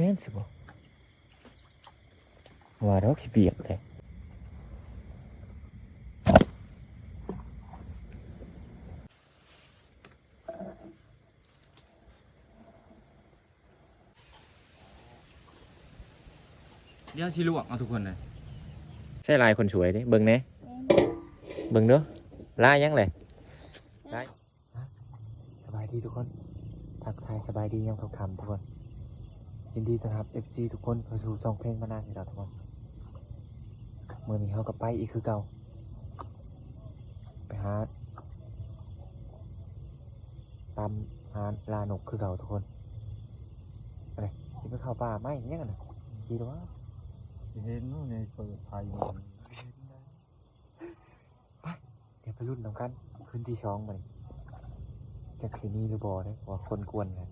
แม่นสิบ่ว่าดอกสิเปียกเลยเดี๋ยวสิลวกเอาทุกคนเลยใช่ลายคนสวยดิเบิ่งแหน่เบิ่งเด้อลายยังเลยลายสบายดีทุกคนทักทายสบายดียังทุกคำทุกคน ยินดีต้อนรับ FC ทุกคนเข้าสู่ซองเพลงมานานอยู่แล้วทุกคนเมื่อนี้เขาก็ไปอีกคือเก่า ไปหาตามหาลานกคือเก่าทุกคนอะไรที่ไปเข้าป่าไหมเนี่ยกันนะดีหรือวะเห็นนู่นในเปิดไฟมันเดี๋ยวไปรุ่นน้ำกันขึ้นที่ช่องมานี่จะคืนนี้หรือบอเนี่ยว่าคนกวนกัน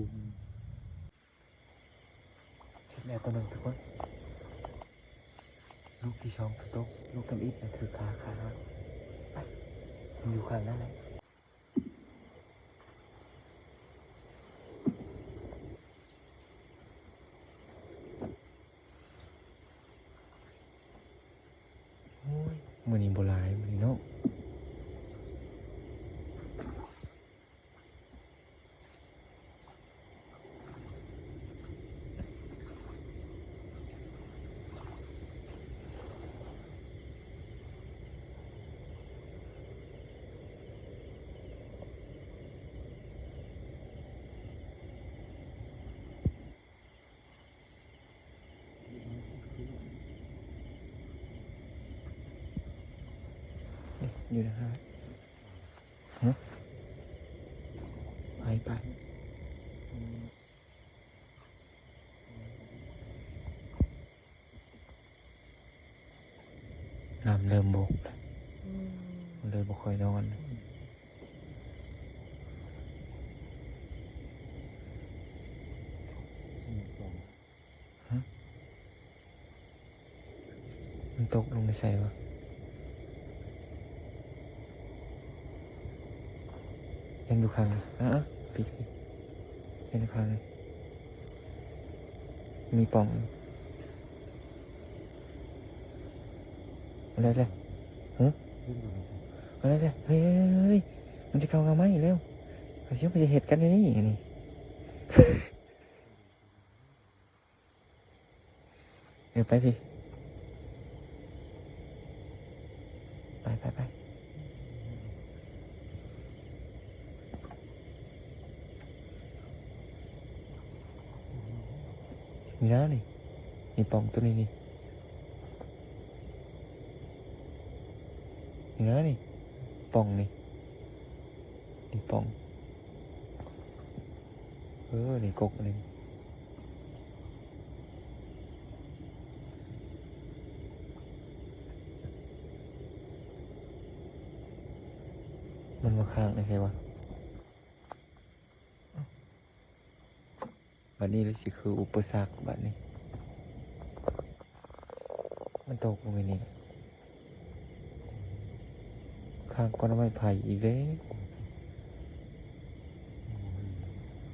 คุมเสร็จแล้วตัวหนึ่งทุกคนลูกที่ช่องตุ๊กลูกกำอิดนะคือคาคาไปมันอยู่ข้างนั้นเลยโอ้ยมือนี้โบหลายมือนี้เนาะ อยู่นะครับฮะไปไปน้ำเริ่มบกแล้วเลยบ่ค่อยนอนมันตกลงในใส่วะ ยังดูข้างเลยอะอะปิดปิดยังดูข้างเลยมีปล่องอะไรเลยฮะอะไรเลยเฮ้ยเฮ้ยเฮ้ยมันจะเข้ากันไหมเร็วเขาเชื่อมันจะเห็ดกันในนี่นี่เดี๋ยวไปพี่ ไปไปไป นี่นะนี่นี่ป่องตัวนี้นี่นี่นะนี่ป่องนี่นี่ป่องเออนี่กกอันนี่มันมาค้างไม่ใช่วะ บัดนี้เลยสิคืออุปสรรคบัดนี้ มันตกลงไปนี่ข้างก้อนไม้ไผ่อีกเลย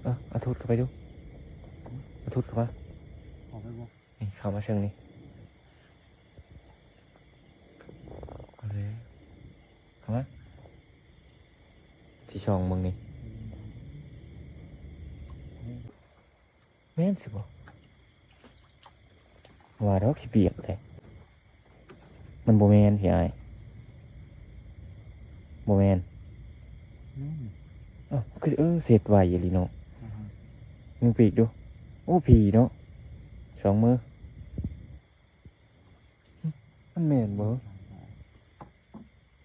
เอะเอาทุดเข้าไปดูเอาทุดเข้ามาออกไปบ่นี่เข้ามาเชิงนี่เอาเลยเข้ามาที่ช่องมึงนี่ แม่นสิบ่ว่าดอกสิเปียกเลยมันโบแมนพี่ไอ้ายโบแมนนี่อ้าวคือเออเสร็จไวอยู่ลีเนาะมึงปีกดู โอ้ผีเนาะสองมือหึมันแม่นบ่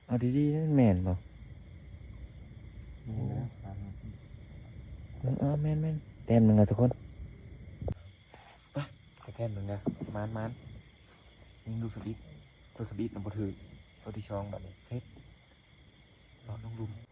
เอาดีๆนะมันแม่นบ่นี่นะเออเอาแม่นแม่นแต้มหนึ่งแล้วทุกคนไป ไปแต้มหนึ่งนะมานมานยิงดูสลิปตัวสลิปนำบ่ถือตัวที่ช่องแบบนี้เซ็ตรอน้องรุม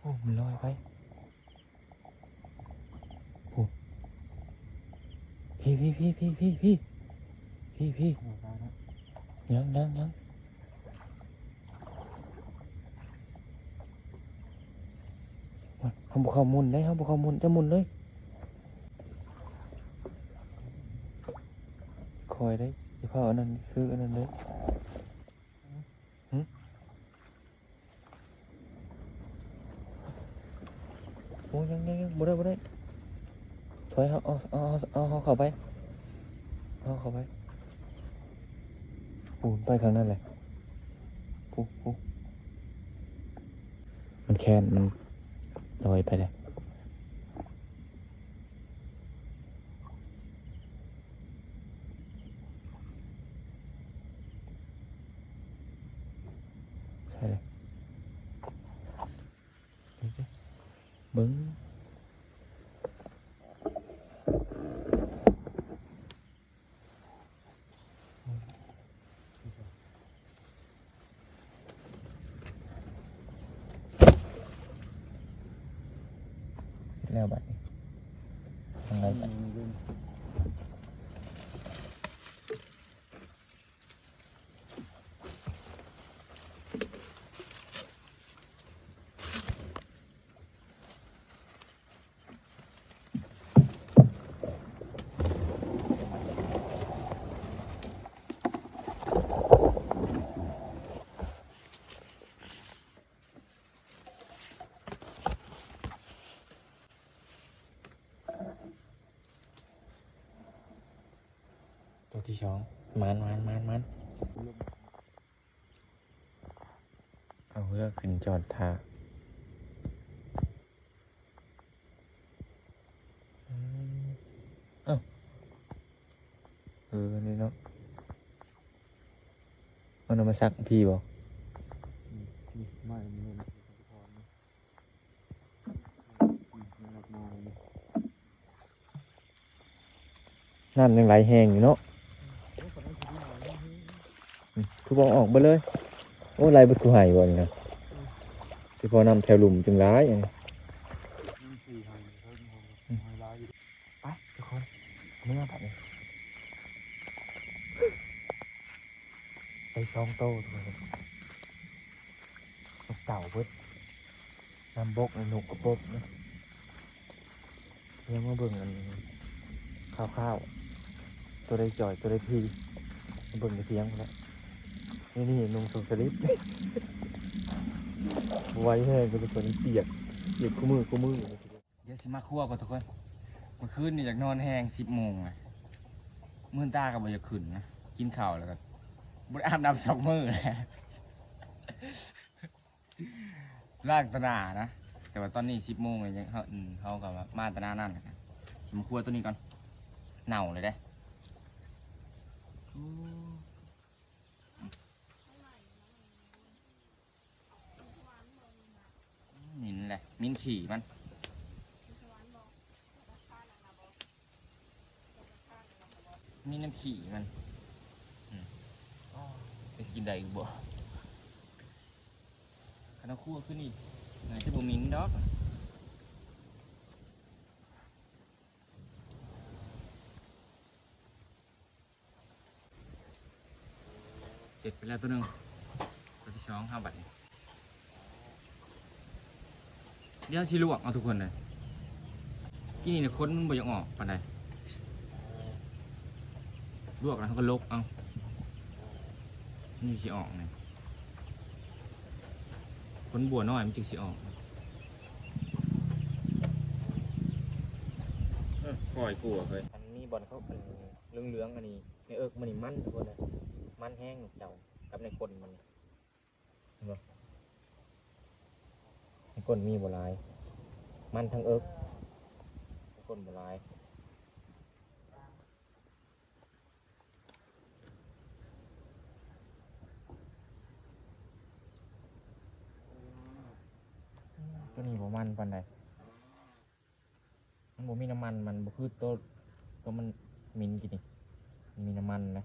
โอ้มันลอยไปโอ้พี่พี่พี่พี่พี่พี่พี่พี่ยังยังยังเขาบอกเขามุนได้เขาบอกเขามุนจะมุนเลยคอยได้ที่พ่ออันนั้นคืออันนั้นเลยหึโอ้ยังยังยังบ่ได้บ่ได้ถอย เอาเอาเอาเอาเอเข้าไปเอาเข้าไปปูไปข้างนั้นเลยปูปูมันแค้นมันลอยไปเลยใช่เลยเบิ้ง apa nih ตัวที่สองมันมันมันมันเอาเรือขึ้นจอดท่าเอ้าเออนี่เนาะมันเอามาซักพี่บอกไม่ไม่นะมันรับมาเลยน้ำยังไหลแห้งอยู่เนาะ คือบอกออกไปเลย โอ้ไหลไปกูหายบ่นี่นะสิพอนำแถวหลุมจึงร้ายอย่างนี้ไปทุกคนเมื่อแบบนี้ไปซองโต้ทุกคนนกเต่าเบิดน้ำบกนกกระปบนะเรียกว่าเบิ่งอันข้าวๆตัวใดจ่อยตัวใดพีเบิ่งในเพียงแล้ว นี่นี่นุ่งสงสลิปไว้ให้ก็เป็นคนเปียกเปียกคู่มือคู่มือเดี๋ยวสิมาคั่วก่อนทุกคนเมื่อคืนนี่อยากนอนแห้งสิบโมงเลยมื่นตาก็บ่อยากขึ้นนะกินข้าวแล้วก็บ่ได้อาบน้ำสองมือเลยลางตนานะ แต่ว่าตอนนี้สิบโมงเลยยังเขาเขากับมาตนานั่นนะสิมาคั่วตัวนี้ก่อนเน่าเลยได้ มินแหละมินขี่มันมีน้ำขี่มันอืมจะกินได้บ่ขนาคั่วขึ้นอีกไหนจะบ่มินดอกเสร็จไปแล้วตัวหนึงตัวที่สองห้าบัตรนี่ เดี๋ยวชิลวกเอาทุกคนเลยกินนี่เนี่ยคนมันบ่อยากออกปานใดลวกแล้วเขาก็ลบเอานี่สิออกเนี่ยคนบัวน้อยมันจึงสิออกปล่อยกลัวเคยอันนี้บอลเขาเป็นเหลืองเหลืองๆอันนี้ในเอิกมันนี่มันทุกคนเลยมันแห้งเจ้ากับในคนมันเห็นปะ ในคนมีบัวลาย มันทั้งเอิกในคนบัวลายตัวนี้บ่มันปานใดมันบ่มีน้ำมันมันบ่คือตัวตัวมันมินกินนี่มีน้ำมันนะ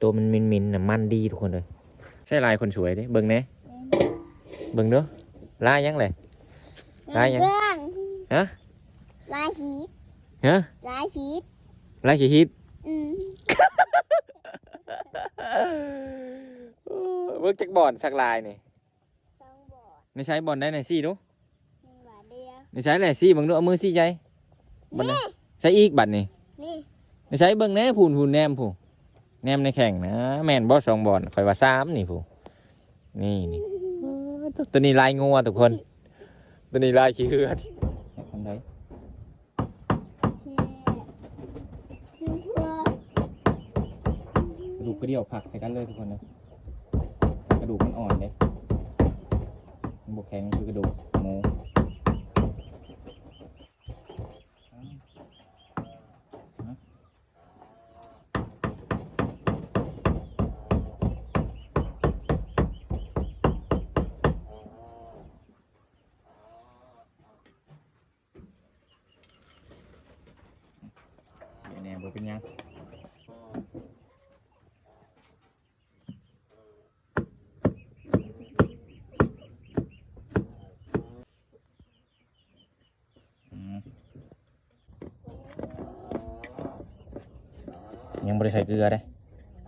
ตัวมันมินมินๆน่ะมันดีทุกคนเลยใช่ลายคนสวยเด้เบิ่งแหน่เบิ่งเด้อลายยังเลยได้ยังเรื่องฮะลายฮีทฮะลายฮีทลายขี้ฮิตอืมเวิร์กจักบอลสักลายนี่สองบอร์ดในใช้บอลได้ไหนซี่ดูหนึ่งบาทเดียวในใช้แหละซี่เบิ่งดูเอามือซี่ใจบัดนี้ใช้อีกบัดนี่นี่ในใช้เบิ่งแหน่พูนพูนแนมพู แนมในแข่งนะแม่นบอสสองบอลข่อยว่าสามนี่พูนี่นี่ตัวนี้ลายงัวทุกคน ตัวนี้ลายขี้เหือดคนใดแค่นี่เพื่อกระดูกกระเดี่ยวผักใส่กันเลยทุกคนนะกระดูกมันอ่อนเลยมันบกแข็งคือกระดูกหมูแน่ๆบ่เป็นหยัง อืมยังบริ ใส่เกลือได้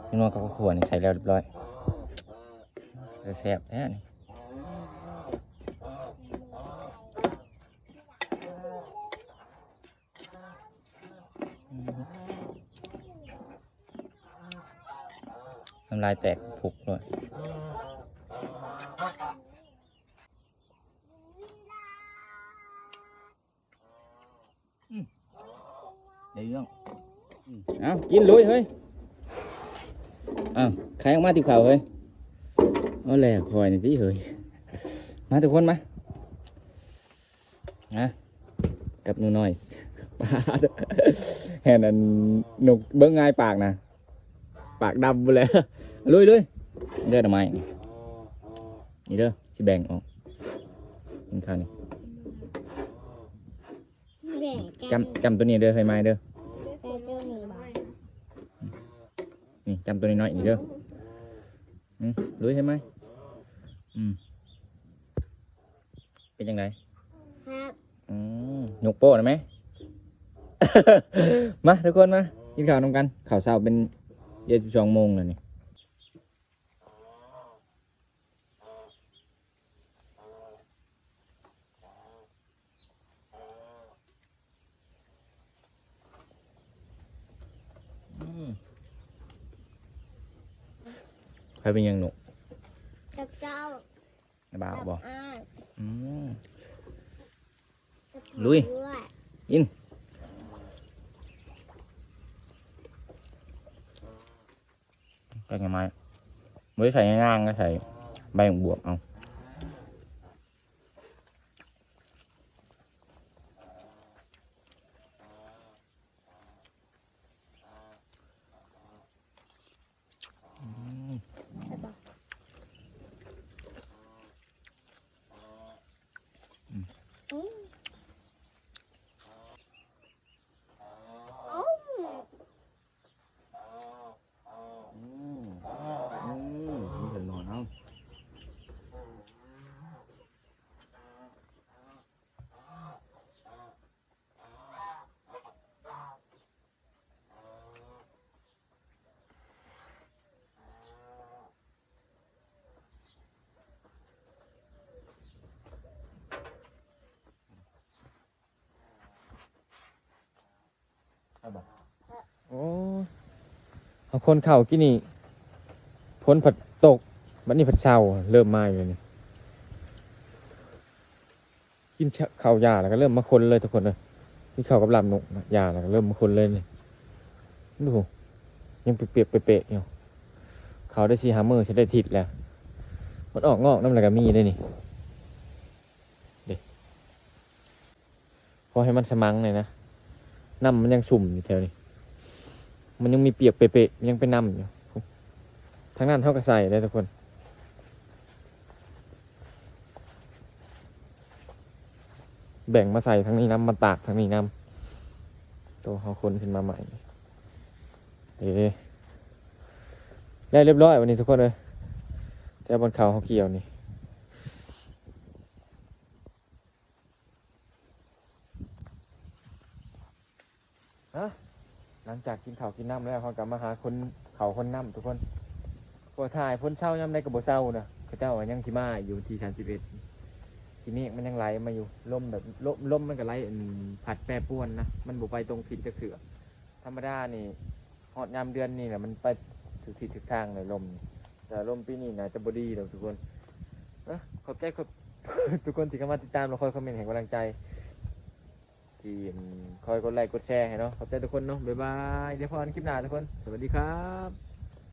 พี่น้องเขาก็ขวนี่ใส่แล้วเรียบร้อยจะแซ่บแท้นี่น้ำลายแตกผุกเลย เดี๋ยวเรื่อง เอากินลุยเฮ้ยอ้าวใครออกมาติบข่าวเฮ้ยเอาแหละคอยนี่ที่เฮ้ยมาทุกคนมานะกับหนูน้อยปาดแห่นันหนุกเบิ้งง่ายปากนะปากดำไปเลยลุยลุยเด้อทำไมนี่นี่เด้อสิแบ่งออกกินข้าวนี่แบ่งกันจำจำตัวนี้เด้อเคยไหมเด้อ แต่ตัวนี้บ่ นี่จำตัวนี้น้อยนี่เด้ออืมรู้ใช่ไหมอืมเป็นยังไงครับอืมยกโป้ได้ไหมมาทุกคนมากินข้าวนำกัน ข้าวเช้าเป็นเย็นสองโมงแล้วนี่ ใครเป็นยังหนุกับเจ้าบ่าวบอกอ้ายอืมกับลุยด้วยก็ยังไงไม่ได้ใส่ง่ายๆก็ใส่ใบของบวบเอาอืม อืมเอ้า อืมอืมมีเห็นหนอนเอาเอาบ่โอ้ เอาคนเข่ากินนี่พ้นผัดตกบัดนี้ผัดเช้าเริ่มมาอยู่เลยนี่กินเช้าข้ายาแล้วก็เริ่มมาคนเลยทุกคนเลยนี่ข้ากับลำนกนะยาแล้วก็เริ่มมาคนเลยนี่ดูยังเปียกๆเปะๆอยู่เขาได้ซีฮามเมอร์ฉันได้ทิศแล้ว มันออกงอกน้ำอะไรก็มีได้นี่เด็พอให้มันสมังหน่อยนะน้ำมันยังสุ่มอยู่แถวนี้ มันยังมีเปียกเปะๆยังเป็นน้ำอยู่ทั้งนั้นเท่ากับใส่ได้ทุกคนแบ่งมาใส่ทั้งนี้น้ำมาตากทั้งนี้น้ำตัวเขาคนขึ้นมาใหม่เอ๊ได้เรียบร้อยวันนี้ทุกคนเลยแต่บนเขาเขาเกี่ยวนี่ฮะ หลังจากกินข้าวกินน้ำแล้วเขากลับมาหาคนเขาคนน้ำทุกคนพอถ่ายพ้นเศร้าย่ำได้กับโบเศร้านะเขาเจ้าว่ายังที่มาอยู่ที่สามสิบเอ็ดทีนี้มันยังไหลมาอยู่ลมแบบลมลมมันก็ไหลผัดแปรปรวนนะมันบุไปตรงทิศจะเขือธรรมดานี่หอดยามเดือนนี่แหละมันไปถือทิศถือทางเลยลมแต่ลมปีนี้นะจะบดีเราทุกคนนะขอบใจขอบทุกคนที่เข้ามาติดตามเราคอยคอมเมนต์แห่งกำลังใจ ที่คอยกดไลค์กดแชร์ให้เนาะขอบใจทุกคนเนาะบ๊ายบายเดี๋ยวพอกันคลิปหน้าทุกคน สวัสดีครับ